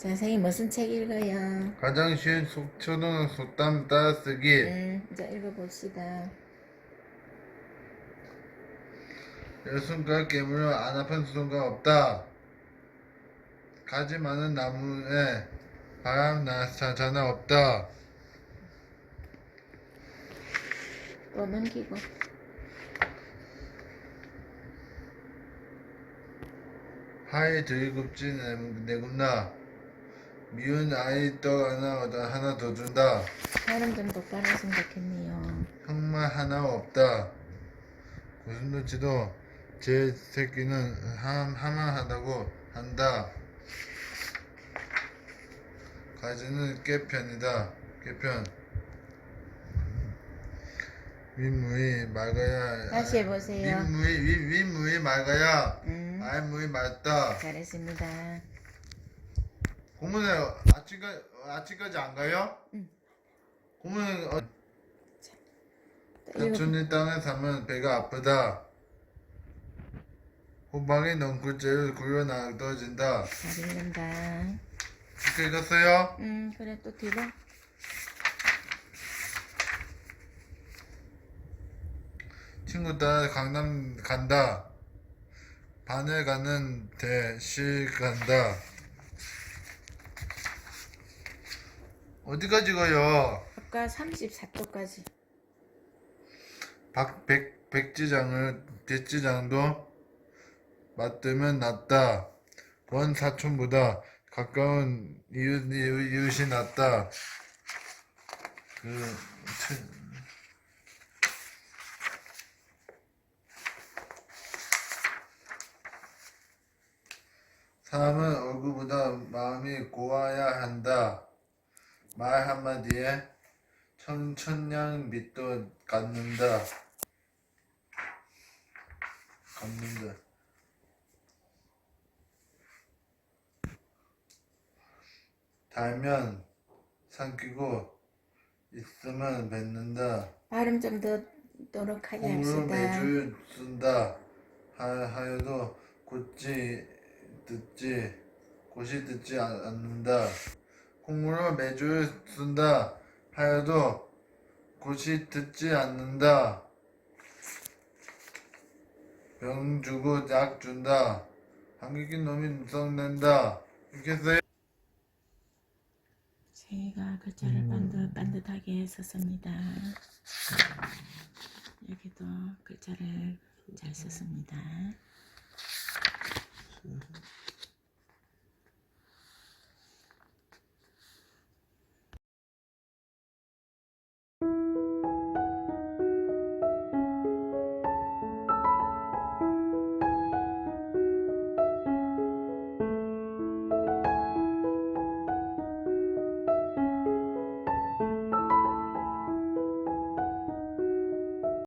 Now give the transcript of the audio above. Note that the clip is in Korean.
자, 선생님 무슨 책 읽어요? 가장 쉬운 속, 초등 속담 따라쓰기 음, 이제 읽어봅시다. 열순간 깨물어 안 아픈 순간 없다 가지 많은 나무에 바람 전화 없다 또 넘기고. 하이 들굽지 내굽나 미운 아이 떡 하나 얻어 하나 더 준다. 발음 좀 똑바로 했으면 좋겠네요. 형만 하나 없다. 고슴도치도 제 새끼는 함, 하마하다고 한다. 가지는 깨편이다. 깨편. 윗무이 맑아야. 다시 해보세요. 윗무이 윗, 윗무이 맑아야. 음, 알무이 맑다. 잘했습니다. 고문에 아침까지 아침까지 안 가요? 응. 고문은 어. 사촌이 땅에 사면 배가 아프다. 호박이 넝굴째를 굴러 놔둬진다. 잘 읽는다. 이렇게 읽었어요? 음, 그래, 또 뒤로. 친구 따라 강남 간다. 바늘 가는 대실 간다. 어디까지 가요? 아까 34쪽까지. 박, 백, 백지장을, 백지장도 맞들면 낫다. 원 사촌보다 가까운 이웃, 이웃, 이웃이 낫다. 그, 치- 사람은 얼굴보다 마음이 고와야 한다. 말 한마디에 천천냥 밑도 갖는다. 갖는다. 달면 삼키고 있으면 뱉는다. 발음 좀 더 노력하게 콩으로 합시다. 매주 쓴다. 하, 하여도 곧지 듣지 곧이 듣지 않- 않는다. 콩으로 매주 쓴다. 하여도 곧이 듣지 않는다. 병 주고 약 준다. 한국인 놈이 썩낸다. 이렇게 써요. 제가 글자를 반듯 반듯하게 썼습니다. 여기도 글자를 잘 썼습니다.